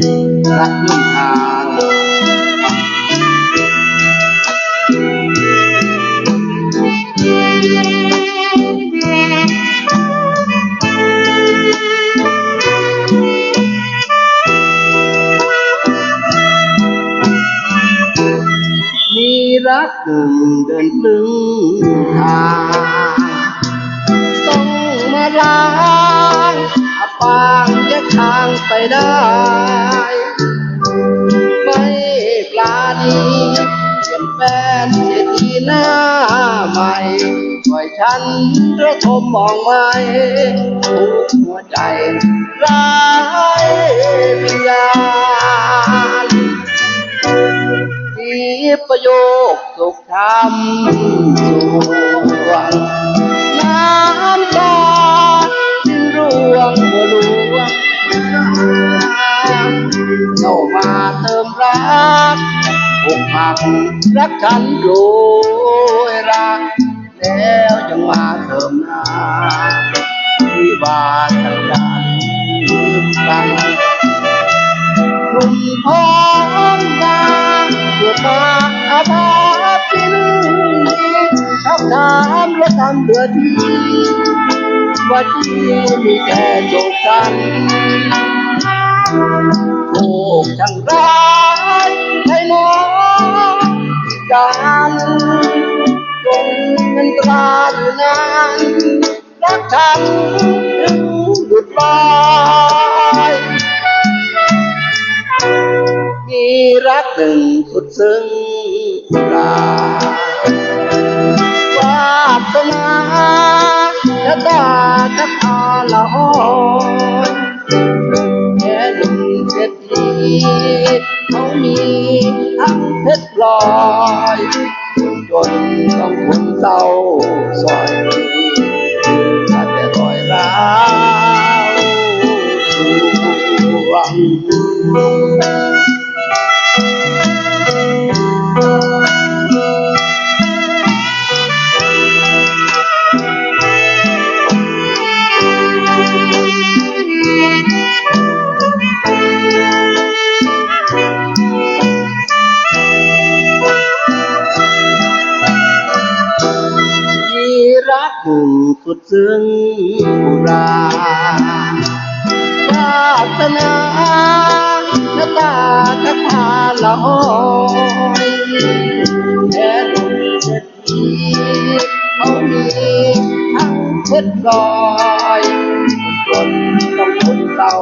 รักนุ่นทางมีรักหนึ่งเดินลึงทางต้องมาล้างอาปางแยกทางไปได้ แฟนเสียทีหน้าใหม่ปล่อยฉันระทมมองไม่ทุกหัวใจร้ายวิญญาณมีประโยคสุขธรรมสวนน้ำตาจึงร่วงบัวหลวงเข้ามาเติมรัก อกหักรักฉันโดยรัก แล้วยังมาเติมน้ำที่บาฉันจะลืมกันหนุ่มท้องกาเกิดมาอาภาพที่นี่คำถามและคำเดือดว่าที่มีแค่จกกันโอ้ช่างร้า ยให้น้องการจนเป็นตราอยู่นานรักฉันถึงหยุดลอยมีรักหนึ่งสุดซึ้งราวาสนาและตาจะพาละอ่อนแค่หนุ่มเศรษฐีเขามี ทั้งเพชรพ รักหนึ่งสุดซึ้งอุราวาสนาหน้าตาทักพาลอยแค่หนุ่มเศรษฐีเขามีทั้งเพชรลอยจนต้องทนเศร้า